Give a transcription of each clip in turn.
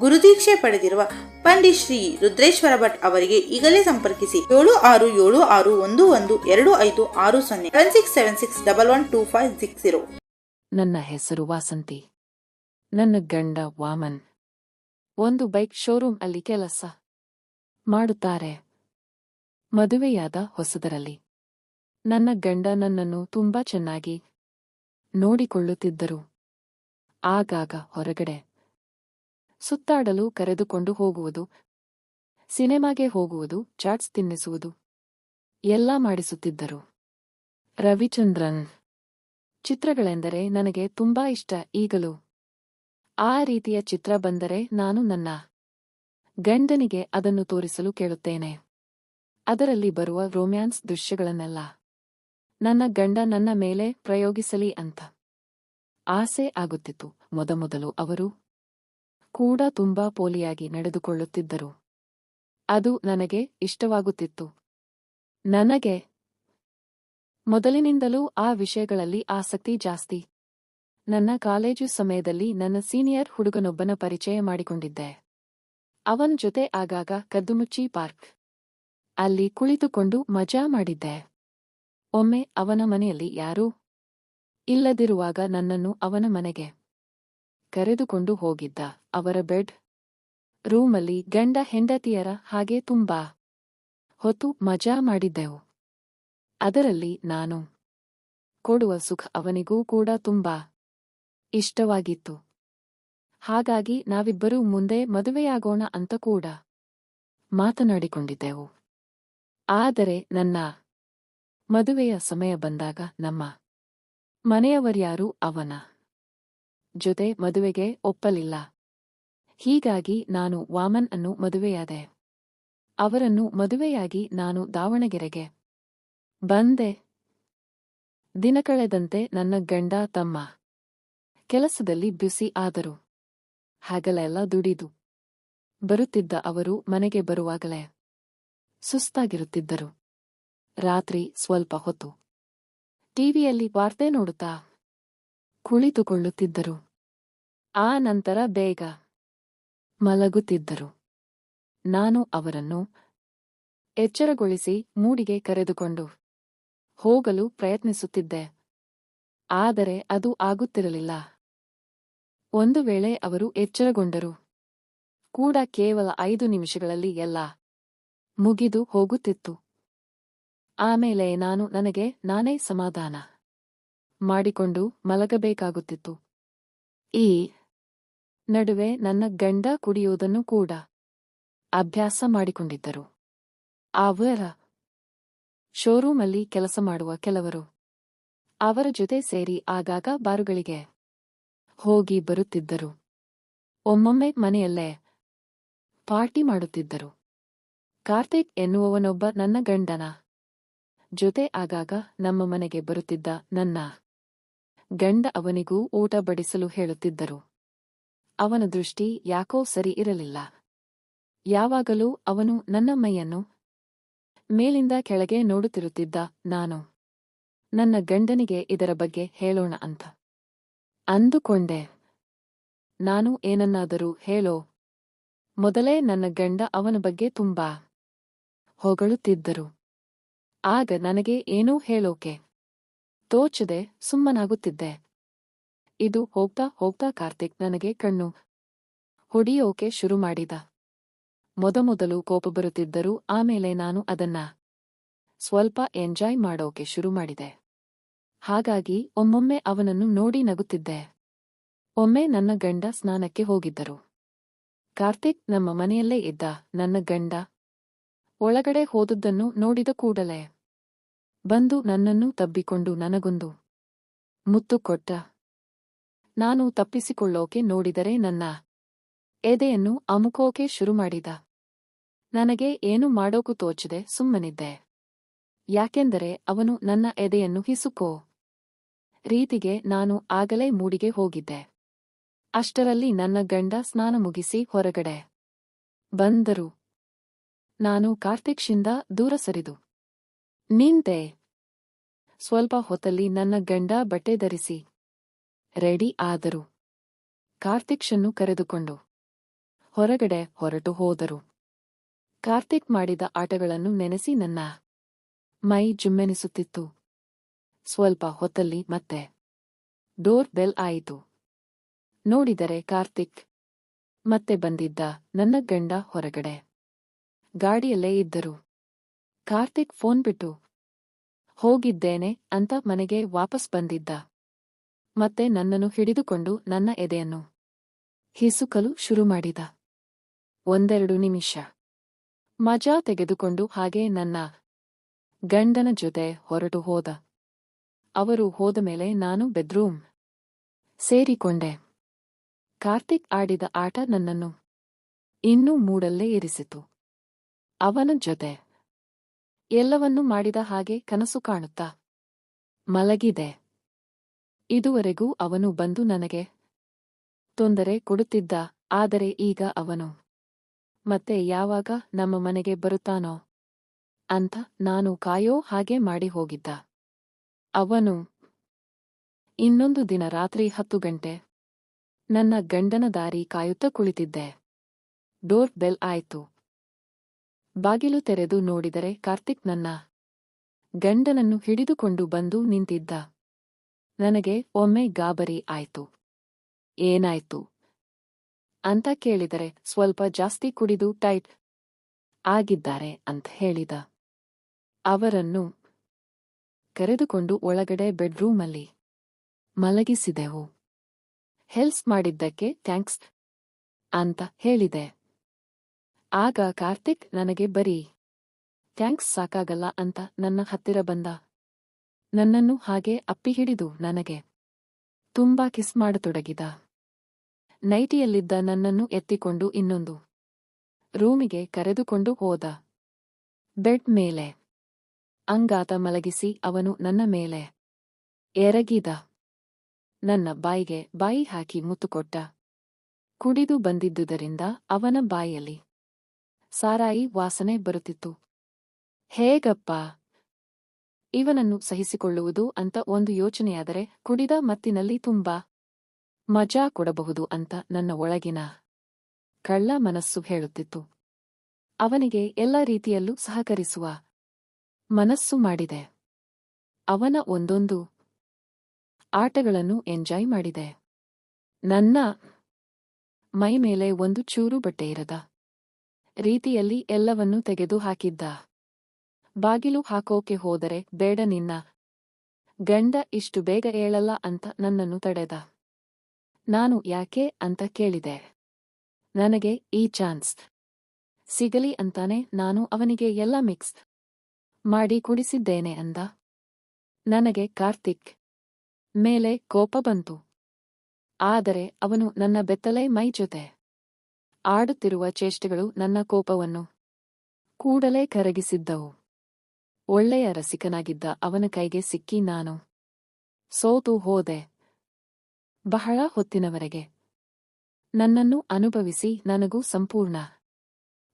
ಗುರುದೀಕ್ಷೆ ಪಡೆದಿರುವ ಪಂಡಿತ್ ಶ್ರೀ ರುದ್ರೇಶ್ವರ ಭಟ್ ಅವರಿಗೆ ಈಗಲೇ ಸಂಪರ್ಕಿಸಿ ಏಳು ಆರು ಏಳು ಆರು ಒಂದು ಒಂದು ಎರಡು ಐದು ಆರು ಸೊನ್ನೆ seven six seven six double one two five six zero ನನ್ನ ಹೆಸರು ವಾಸಂತಿ. ನನ್ನ ಗಂಡ ವಾಮನ್. ಒಂದು ಬೈಕ್ ಶೋರೂಮ್ ಅಲ್ಲಿ ಕೆಲಸ ಮಾಡುತ್ತಾರೆ. ಮದುವೆಯಾದ ಹೊಸದರಲ್ಲಿ. ನನ್ನ ಗಂಡ ನನ್ನನ್ನು ತುಂಬಾ ಚೆನ್ನಾಗಿ ನೋಡಿಕೊಳ್ಳುತ್ತಿದ್ದರು. ಆಗಾಗ ಹೊರಗಡೆ ಸುತ್ತಾಡಲು ಕರೆದುಕೊಂಡು ಹೋಗುವುದು. ಸಿನೆಮಾಗೆ ಹೋಗುವುದು, ಚಾಟ್ಸ್ ತಿನ್ನಿಸುವುದು. ಎಲ್ಲ ಮಾಡಿಸುತ್ತಿದ್ದರು. ರವಿಚಂದ್ರನ್. ಚಿತ್ರಗಳೆಂದರೆ ನನಗೆ ತುಂಬಾ ಇಷ್ಟ, ಈಗಲೂ. ಆ ರೀತಿಯ ಚಿತ್ರ ಬಂದರೆ ನಾನು ನನ್ನ ಗಂಡನಿಗೆ ಅದನ್ನು ತೋರಿಸಲು ಕೇಳುತ್ತೇನೆ. ಅದರಲ್ಲಿ ಬರುವ ರೋಮ್ಯಾನ್ಸ್ ದೃಶ್ಯಗಳನ್ನೆಲ್ಲ. ನನ್ನ ಗಂಡ ನನ್ನ ಮೇಲೆ ಪ್ರಯೋಗಿಸಲಿ ಅಂತ. ಆಸೆ ಆಗುತ್ತಿತ್ತು. ಮೊದಮೊದಲು ಅವರು ಕೂಡ ತುಂಬಾ ಪೋಲಿಯಾಗಿ ನಡೆದುಕೊಳ್ಳುತ್ತಿದ್ದರು. ಅದು ನನಗೆ ಇಷ್ಟವಾಗುತ್ತಿತ್ತು. ನನಗೆ ಮೊದಲಿನಿಂದಲೂ ಆ ವಿಷಯಗಳಲ್ಲಿ ಆಸಕ್ತಿ ಜಾಸ್ತಿ. ನನ್ನ ಕಾಲೇಜು ಸಮಯದಲ್ಲಿ ನನ್ನ ಸೀನಿಯರ್ ಹುಡುಗನೊಬ್ಬನ ಪರಿಚಯ ಮಾಡಿಕೊಂಡಿದ್ದೆ. ಅವನ ಜೊತೆ ಆಗಾಗ ಕದ್ದುಮುಚ್ಚಿ ಪಾರ್ಕ್ ಅಲ್ಲಿ ಕುಳಿತುಕೊಂಡು ಮಜಾ ಮಾಡಿದ್ದೆ. ಒಮ್ಮೆ ಅವನ ಮನೆಯಲ್ಲಿ ಯಾರೂ ಇಲ್ಲದಿರುವಾಗ ನನ್ನನ್ನು ಅವನ ಮನೆಗೆ ಕರೆದುಕೊಂಡು ಹೋಗಿದ್ದ ಅವರ ಬೆಡ್ ರೂಮಲ್ಲಿ ಗಂಡ ಹೆಂಡತಿಯರ ಹಾಗೆ ತುಂಬಾ ಹೊತ್ತು ಮಜಾ ಮಾಡಿದ್ದೆವು. ಅದರಲ್ಲಿ ನಾನು ಕೊಡುವ ಸುಖ ಅವನಿಗೂ ಕೂಡ ತುಂಬಾ ಇಷ್ಟವಾಗಿತ್ತು. ಹಾಗಾಗಿ ನಾವಿಬ್ಬರೂ ಮುಂದೆ ಮದುವೆಯಾಗೋಣ ಅಂತ ಕೂಡ ಮಾತನಾಡಿಕೊಂಡಿದ್ದೆವು. ಆದರೆ ನನ್ನ ಮದುವೆಯ ಸಮಯ ಬಂದಾಗ ನಮ್ಮ ಮನೆಯವರ್ಯಾರೂ ಅವನ ಜೊತೆ ಮದುವೆಗೆ ಒಪ್ಪಲಿಲ್ಲ. ಹೀಗಾಗಿ ನಾನು ವಾಮನ್ ಅನ್ನು ಮದುವೆಯಾದೆ. ಅವರನ್ನು ಮದುವೆಯಾಗಿ ನಾನು ದಾವಣಗೆರೆಗೆ ಬಂದೆ. ದಿನ ಕಳೆದಂತೆ ನನ್ನ ಗಂಡ ತಮ್ಮ ಕೆಲಸದಲ್ಲಿ ಬ್ಯುಸಿ ಆದರು. ಹಾಗಲೆಲ್ಲ ದುಡಿದು ಬರುತ್ತಿದ್ದ ಅವರು ಮನೆಗೆ ಬರುವಾಗಲೇ ಸುಸ್ತಾಗಿರುತ್ತಿದ್ದರು. ರಾತ್ರಿ ಸ್ವಲ್ಪ ಹೊತ್ತು ಟಿವಿಯಲ್ಲಿ ವಾರ್ತೆ ನೋಡುತ್ತಾ ಕುಳಿತುಕೊಳ್ಳುತ್ತಿದ್ದರು. ಆ ನಂತರ ಬೇಗ ಮಲಗುತ್ತಿದ್ದರು. ನಾನು ಅವರನ್ನು ಎಚ್ಚರಗೊಳಿಸಿ ಮೂಡಿಗೆ ಕರೆದುಕೊಂಡು ಹೋಗಲು ಪ್ರಯತ್ನಿಸುತ್ತಿದ್ದೆ. ಆದರೆ ಅದು ಆಗುತ್ತಿರಲಿಲ್ಲ. ಒಂದು ವೇಳೆ ಅವರು ಎಚ್ಚರಗೊಂಡರು. ಕೂಡ ಕೇವಲ ಐದು ನಿಮಿಷಗಳಲ್ಲಿ ಎಲ್ಲ ಮುಗಿದು ಹೋಗುತ್ತಿತ್ತು. ಆಮೇಲೆ ನಾನು ನನಗೆ ನಾನೇ ಸಮಾಧಾನ. ಮಾಡಿಕೊಂಡು ಮಲಗಬೇಕಾಗುತ್ತಿತ್ತು. ಈ ನಡುವೆ ನನ್ನ ಗಂಡ ಕುಡಿಯುವುದನ್ನು ಕೂಡ ಅಭ್ಯಾಸ ಮಾಡಿಕೊಂಡಿದ್ದರು. ಅವರ ಶೋರೂಮಲ್ಲಿ ಕೆಲಸ ಮಾಡುವ ಕೆಲವರು ಅವರ ಜೊತೆ ಸೇರಿ ಆಗಾಗ ಬಾರುಗಳಿಗೆ ಹೋಗಿ ಬರುತ್ತಿದ್ದರು. ಒಮ್ಮೊಮ್ಮೆ ಮನೆಯಲ್ಲೇ ಪಾರ್ಟಿ ಮಾಡುತ್ತಿದ್ದರು. ಕಾರ್ತಿಕ್ ಎನ್ನುವವನೊಬ್ಬ ನನ್ನ ಗಂಡನ ಜೊತೆ ಆಗಾಗ ನಮ್ಮ ಮನೆಗೆ ಬರುತ್ತಿದ್ದ ನನ್ನ ಗಂಡ ಅವನಿಗೂ ಊಟ ಬಡಿಸಲು ಹೇಳುತ್ತಿದ್ದರು. ಅವನ ದೃಷ್ಟಿ ಯಾಕೋ ಸರಿ ಇರಲಿಲ್ಲ. ಯಾವಾಗಲೂ ಅವನು ನನ್ನ ಮೈಯನ್ನು ಮೇಲಿಂದ ಕೆಳಗೆ ನೋಡುತ್ತಿರುತ್ತಿದ್ದ ನಾನು. ನನ್ನ ಗಂಡನಿಗೆ ಇದರ ಬಗ್ಗೆ ಹೇಳೋಣ ಅಂತ. ಅಂದುಕೊಂಡೆ. ನಾನು ಏನನ್ನಾದರೂ ಹೇಳೋ. ಮೊದಲೇ ನನ್ನ ಗಂಡ ಅವನ ಬಗ್ಗೆ ತುಂಬಾ ಹೊಗಳುತ್ತಿದ್ದರು. ಆಗ ನನಗೆ ಏನೂ ಹೇಳೋಕೆ ತೋಚದೆ ಸುಮ್ಮನಾಗುತ್ತಿದ್ದೆ. ಇದು ಹೋಗ್ತಾ ಹೋಗ್ತಾ ಕಾರ್ತಿಕ್ ನನಗೆ ಕಣ್ಣು ಹೊಡಿಯೋಕೆ ಶುರು ಮಾಡಿದ. ಮೊದಮೊದಲು ಕೋಪ ಬರುತ್ತಿದ್ದರೂ ಆಮೇಲೆ ನಾನು ಅದನ್ನ ಸ್ವಲ್ಪ ಎಂಜಾಯ್ ಮಾಡೋಕೆ ಶುರು ಮಾಡಿದೆ. ಹಾಗಾಗಿ ಒಮ್ಮೊಮ್ಮೆ ಅವನನ್ನು ನೋಡಿ ನಗುತ್ತಿದ್ದೆ. ಒಮ್ಮೆ ನನ್ನ ಗಂಡ ಸ್ನಾನಕ್ಕೆ ಹೋಗಿದ್ದರು. ಕಾರ್ತಿಕ್ ನಮ್ಮ ಮನೆಯಲ್ಲೇ ಇದ್ದ ನನ್ನ ಗಂಡ ಒಳಗಡೆ ಹೋದದ್ದನ್ನು ನೋಡಿದ ಕೂಡಲೇ ಬಂದು ನನ್ನನ್ನು ತಬ್ಬಿಕೊಂಡು ನನಗೊಂದು ಮುತ್ತು ಕೊಟ್ಟ. ನಾನು ತಪ್ಪಿಸಿಕೊಳ್ಳೋಕೆ ನೋಡಿದರೆ ನನ್ನ ಎದೆಯನ್ನು ಅಮುಕೋಕೆ ಶುರು ಮಾಡಿದ ನನಗೆ ಏನು ಮಾಡೋಕು ತೋಚದೆ ಸುಮ್ಮನಿದ್ದೆ. ಯಾಕೆಂದರೆ ಅವನು ನನ್ನ ಎದೆಯನ್ನು ಹಿಸುಕೋ ರೀತಿಗೆ ನಾನು ಆಗಲೇ ಮೂಡಿಗೆ ಹೋಗಿದ್ದೆ. ಅಷ್ಟರಲ್ಲಿ ನನ್ನ ಗಂಡ ಸ್ನಾನ ಮುಗಿಸಿ ಹೊರಗಡೆ ಬಂದರು. ನಾನು ಕಾರ್ತಿಕ್ಷಿಂದ ದೂರ ಸರಿದು. ನಿಂತೆ. ಸ್ವಲ್ಪ ಹೊತ್ತಲ್ಲಿ ನನ್ನ ಗಂಡ ಬಟ್ಟೆ ಧರಿಸಿ. ರೆಡಿ ಆದರು. ಕಾರ್ತಿಕ್ಷನ್ನು ಕರೆದುಕೊಂಡು. ಹೊರಗಡೆ ಹೊರಟು ಹೋದರು. ಕಾರ್ತಿಕ್ ಮಾಡಿದ ಆಟಗಳನ್ನು ನೆನೆಸಿ ನನ್ನ ಮೈ ಜುಮ್ಮೆನಿಸುತ್ತಿತ್ತು. ಸ್ವಲ್ಪ ಹೊತ್ತಲ್ಲಿ ಮತ್ತೆ ಡೋರ್ ಬೆಲ್ ಆಯಿತು. ನೋಡಿದರೆ ಕಾರ್ತಿಕ್ ಮತ್ತೆ ಬಂದಿದ್ದ ನನ್ನ ಗಂಡ ಹೊರಗಡೆ. ಗಾಡಿಯಲ್ಲೇ ಇದ್ದರು. ಕಾರ್ತಿಕ್ ಫೋನ್ ಬಿಟ್ಟು, ಹೋಗಿದ್ದೇನೆ ಅಂತ ಮನೆಗೆ ವಾಪಸ್ ಬಂದಿದ್ದ. ಮತ್ತೆ ನನ್ನನ್ನು ಹಿಡಿದುಕೊಂಡು ನನ್ನ ಎದೆಯನ್ನು ಹಿಸುಕಲು ಶುರು ಮಾಡಿದ. ಒಂದೆರಡು ನಿಮಿಷ. ಮಜಾ ತೆಗೆದುಕೊಂಡು ಹಾಗೆ ನನ್ನ ಗಂಡನ ಜೊತೆ ಹೊರಟು ಹೋದ. ಅವರು ಹೋದ ಮೇಲೆ ನಾನು ಬೆಡ್ರೂಮ್ ಸೇರಿಕೊಂಡೆ. ಕಾರ್ತಿಕ್ ಆಡಿದ ಆಟ ನನ್ನನ್ನು ಇನ್ನೂ ಮೂಡಲ್ಲೇ ಇರಿಸಿತು. ಅವನ ಜೊತೆ ಎಲ್ಲವನ್ನೂ ಮಾಡಿದ ಹಾಗೆ ಕನಸು ಕಾಣುತ್ತಾ? ಮಲಗಿದೆ. ಇದುವರೆಗೂ ಅವನು ಬಂದು ನನಗೆ ತೊಂದರೆ ಕೊಡುತ್ತಿದ್ದ, ಆದರೆ ಈಗ ಅವನು ಮತ್ತೆ ಯಾವಾಗ ನಮ್ಮ ಮನೆಗೆ ಬರುತ್ತಾನೋ ಅಂತ ನಾನು ಕಾಯೋ ಹಾಗೆ ಮಾಡಿ ಹೋಗಿದ್ದ. ಅವನು ಇನ್ನೊಂದು ದಿನ ರಾತ್ರಿ ಹತ್ತು ಗಂಟೆ ನನ್ನ ಗಂಡನ ದಾರಿ ಕಾಯುತ್ತಾ ಕುಳಿತಿದ್ದೆ. ಡೋರ್ ಬೆಲ್ ಆಯ್ತು. ಬಾಗಿಲು ತೆರೆದು ನೋಡಿದರೆ ಕಾರ್ತಿಕ್ ನನ್ನ ಗಂಡನನ್ನು ಹಿಡಿದುಕೊಂಡು ಬಂದು ನಿಂತಿದ್ದ. ನನಗೆ, ಒಮ್ಮೆ ಗಾಬರಿ ಆಯ್ತು. ಏನಾಯ್ತು? ಅಂತ ಕೇಳಿದರೆ, ಸ್ವಲ್ಪ ಜಾಸ್ತಿ ಕುಡಿದು ಟೈಟ್ ಆಗಿದ್ದಾರೆ ಅಂತ ಹೇಳಿದ. ಅವರನ್ನು ಕರೆದುಕೊಂಡು ಒಳಗಡೆ ಬೆಡ್ರೂಮಲ್ಲಿ ಮಲಗಿಸಿದೆವು. ಹೆಲ್ಪ್ ಮಾಡಿದ್ದಕ್ಕೆ ಥ್ಯಾಂಕ್ಸ್ ಅಂತ ಹೇಳಿದೆ. ಆಗ ಕಾರ್ತಿಕ್ ನನಗೆ, ಬರೀ ಥ್ಯಾಂಕ್ಸ್ ಸಾಕಾಗಲ್ಲ ಅಂತ ನನ್ನ ಹತ್ತಿರ ಬಂದ. ನನ್ನನ್ನು ಹಾಗೆ ಅಪ್ಪಿ ಹಿಡಿದು ನನಗೆ ತುಂಬಾ ಕಿಸ್ ಮಾಡತೊಡಗಿದ. ನೈಟಿಯಲ್ಲಿದ್ದ ನನ್ನನ್ನು ಎತ್ತಿಕೊಂಡು ಇನ್ನೊಂದು ರೂಮಿಗೆ ಕರೆದುಕೊಂಡು ಹೋದ. ಬೆಡ್ ಮೇಲೆ ಅಂಗಾತ ಮಲಗಿಸಿ ಅವನು ನನ್ನ ಮೇಲೆ ಎರಗಿದ. ನನ್ನ ಬಾಯಿಗೆ ಬಾಯಿ ಹಾಕಿ ಮುತ್ತುಕೊಟ್ಟ. ಕುಡಿದು ಬಂದಿದ್ದುದರಿಂದ ಅವನ ಬಾಯಲ್ಲಿ ಸಾರಾಯಿ ವಾಸನೆ ಬರುತ್ತಿತ್ತು. ಹೇಗಪ್ಪ? ಇವನನ್ನು ಸಹಿಸಿಕೊಳ್ಳುವುದು ಅಂತ ಒಂದು ಯೋಚನೆಯಾದರೆ ಕುಡಿದ ಮತ್ತಿನಲ್ಲಿ ತುಂಬಾ ಮಜಾ ಕೊಡಬಹುದು ಅಂತ ನನ್ನ ಒಳಗಿನ ಕಳ್ಳ ಮನಸ್ಸು ಹೇಳುತ್ತಿತ್ತು. ಅವನಿಗೆ ಎಲ್ಲ ರೀತಿಯಲ್ಲೂ ಸಹಕರಿಸುವ ಮನಸ್ಸು ಮಾಡಿದೆ. ಅವನ ಒಂದೊಂದು ಆಟಗಳನ್ನು ಎಂಜಾಯ್ ಮಾಡಿದೆ. ನನ್ನ ಮೈ ಮೇಲೆ ಒಂದು ಚೂರು ಬಟ್ಟೆ ಇರದ ರೀತಿಯಲ್ಲಿ ಎಲ್ಲವನ್ನೂ ತೆಗೆದು ಹಾಕಿದ್ದ ಬಾಗಿಲು ಹಾಕೋಕೆ ಹೋದರೆ ಬೇಡ ನಿನ್ನ. ಗಂಡ, ಇಷ್ಟು ಬೇಗ ಏಳಲ್ಲ ಅಂತ ನನ್ನನ್ನು ತಡೆದ. ನಾನು ಯಾಕೆ ಅಂತ ಕೇಳಿದೆ. ನನಗೆ ಈ ಚಾನ್ಸ್. ಸಿಗಲಿ ಅಂತಾನೆ ನಾನು ಅವನಿಗೆ ಎಲ್ಲ ಮಿಕ್ಸ್ ಮಾಡಿ ಕುಡಿಸಿದ್ದೇನೆ ಅಂದ. ನನಗೆ ಕಾರ್ತಿಕ್ ಮೇಲೆ ಕೋಪ ಬಂತು. ಆದರೆ ಅವನು ನನ್ನ ಬೆತ್ತಲೆ ಮೈ ಜೊತೆ ಆಡುತ್ತಿರುವ ಚೇಷ್ಟೆಗಳು ನನ್ನ ಕೋಪವನ್ನು ಕೂಡಲೇ ಕರಗಿಸಿದ್ದವು. ಒಳ್ಳೆಯ ರಸಿಕನಾಗಿದ್ದ ಅವನ ಕೈಗೆ ಸಿಕ್ಕಿ ನಾನು ಸೋತು ಹೋದೆ. ಬಹಳ ಹೊತ್ತಿನವರೆಗೆ ನನ್ನನ್ನು ಅನುಭವಿಸಿ ನನಗೂ ಸಂಪೂರ್ಣ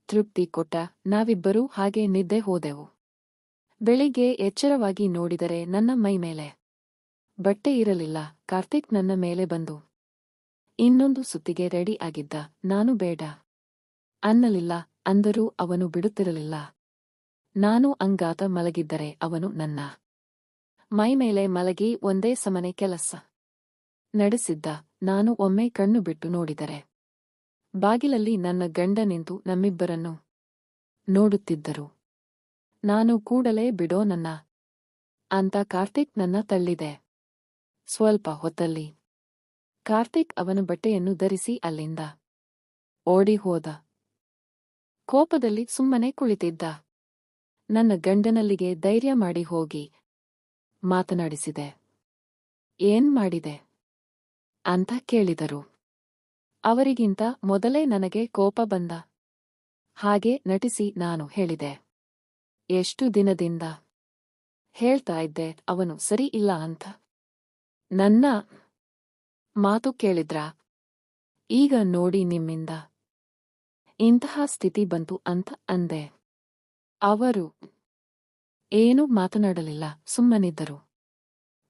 ತೃಪ್ತಿ ಕೊಟ್ಟ ನಾವಿಬ್ಬರೂ ಹಾಗೆ ನಿದ್ದೆ ಹೋದೆವು. ಬೆಳಿಗ್ಗೆ ಎಚ್ಚರವಾಗಿ ನೋಡಿದರೆ ನನ್ನ ಮೈ ಮೇಲೆ ಬಟ್ಟೆ ಇರಲಿಲ್ಲ. ಕಾರ್ತಿಕ್ ನನ್ನ ಮೇಲೆ ಬಂದು ಇನ್ನೊಂದು ಸುತ್ತಿಗೆ ರೆಡಿ ಆಗಿದ್ದ, ನಾನು ಬೇಡ. ಅನ್ನಲಿಲ್ಲ, ಅಂದರೂ ಅವನು ಬಿಡುತ್ತಿರಲಿಲ್ಲ. ನಾನು ಅಂಗಾತ ಮಲಗಿದ್ದರೆ ಅವನು ನನ್ನ. ಮೈ ಮೇಲೆ ಮಲಗಿ ಒಂದೇ ಸಮನೆ ಕೆಲಸ ನಡೆಸಿದ್ದ, ನಾನು ಒಮ್ಮೆ ಕಣ್ಣು ಬಿಟ್ಟು ನೋಡಿದರೆ. ಬಾಗಿಲಲ್ಲಿ ನನ್ನ ಗಂಡ ನಿಂತು ನಮ್ಮಿಬ್ಬರನ್ನು ನೋಡುತ್ತಿದ್ದರು. ನಾನು ಕೂಡಲೇ ಬಿಡೋ ನನ್ನ, ಅಂತ ಕಾರ್ತಿಕ್ ನನ್ನ ತಳ್ಳಿದೆ. ಸ್ವಲ್ಪ ಹೊತ್ತಲ್ಲಿ ಕಾರ್ತಿಕ್ ಅವನ ಬಟ್ಟೆಯನ್ನು ಧರಿಸಿ ಅಲ್ಲಿಂದ ಓಡಿ ಹೋದ ಕೋಪದಲ್ಲಿ ಸುಮ್ಮನೆ ಕುಳಿತಿದ್ದ. ನನ್ನ ಗಂಡನಲ್ಲಿಗೆ ಧೈರ್ಯ ಮಾಡಿ ಹೋಗಿ. ಮಾತನಾಡಿಸಿದೆ. ಏನ್ ಮಾಡಿದೆ? ಅಂತ ಕೇಳಿದರು. ಅವರಿಗಿಂತ ಮೊದಲೇ ನನಗೆ ಕೋಪ ಬಂದ. ಹಾಗೆ ನಟಿಸಿ ನಾನು ಹೇಳಿದೆ. ಎಷ್ಟು ದಿನದಿಂದ ಹೇಳ್ತಾ ಇದ್ದೆ, ಅವನು ಸರಿ ಇಲ್ಲ ಅಂತ. ನನ್ನ ಮಾತು ಕೇಳಿದ್ರಾ? ಈಗ ನೋಡಿ ನಿಮ್ಮಿಂದ. ಇಂತಹ ಸ್ಥಿತಿ ಬಂತು ಅಂತ ಅಂದೆ. ಅವರು ಏನೂ ಮಾತನಾಡಲಿಲ್ಲ, ಸುಮ್ಮನಿದ್ದರು.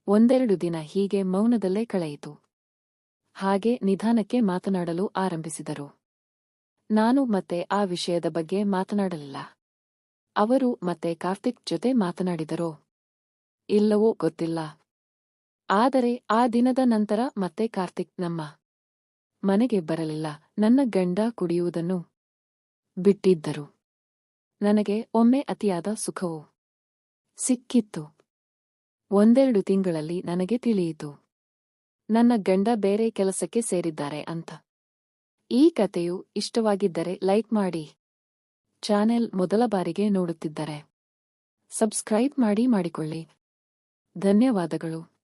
ಒಂದೆರಡು ದಿನ ಹೀಗೆ ಮೌನದಲ್ಲೇ ಕಳೆಯಿತು. ಹಾಗೆ ನಿಧಾನಕ್ಕೆ ಮಾತನಾಡಲು ಆರಂಭಿಸಿದರು. ನಾನು ಮತ್ತೆ ಆ ವಿಷಯದ ಬಗ್ಗೆ ಮಾತನಾಡಲಿಲ್ಲ. ಅವರು ಮತ್ತೆ ಕಾರ್ತಿಕ್ ಜೊತೆ ಮಾತನಾಡಿದರೋ? ಇಲ್ಲವೋ ಗೊತ್ತಿಲ್ಲ. ಆದರೆ ಆ ದಿನದ ನಂತರ ಮತ್ತೆ ಕಾರ್ತಿಕ್ ನಮ್ಮ ಮನೆಗೆ ಬರಲಿಲ್ಲ. ನನ್ನ ಗಂಡ ಕುಡಿಯುವುದನ್ನು ಬಿಟ್ಟಿದ್ದರು. ನನಗೆ ಒಮ್ಮೆ ಅತಿಯಾದ ಸುಖವು ಸಿಕ್ಕಿತ್ತು. ಒಂದೆರಡು ತಿಂಗಳಲ್ಲಿ ನನಗೆ ತಿಳಿಯಿತು. ನನ್ನ ಗಂಡ ಬೇರೆ ಕೆಲಸಕ್ಕೆ ಸೇರಿದ್ದಾರೆ ಅಂತ. ಈ ಕಥೆಯು ಇಷ್ಟವಾಗಿದ್ದರೆ ಲೈಕ್ ಮಾಡಿ. ಚಾನೆಲ್ ಮೊದಲ ಬಾರಿಗೆ ನೋಡುತ್ತಿದ್ದರೆ ಸಬ್ಸ್ಕ್ರೈಬ್ ಮಾಡಿ ಮಾಡಿಕೊಳ್ಳಿ. ಧನ್ಯವಾದಗಳು.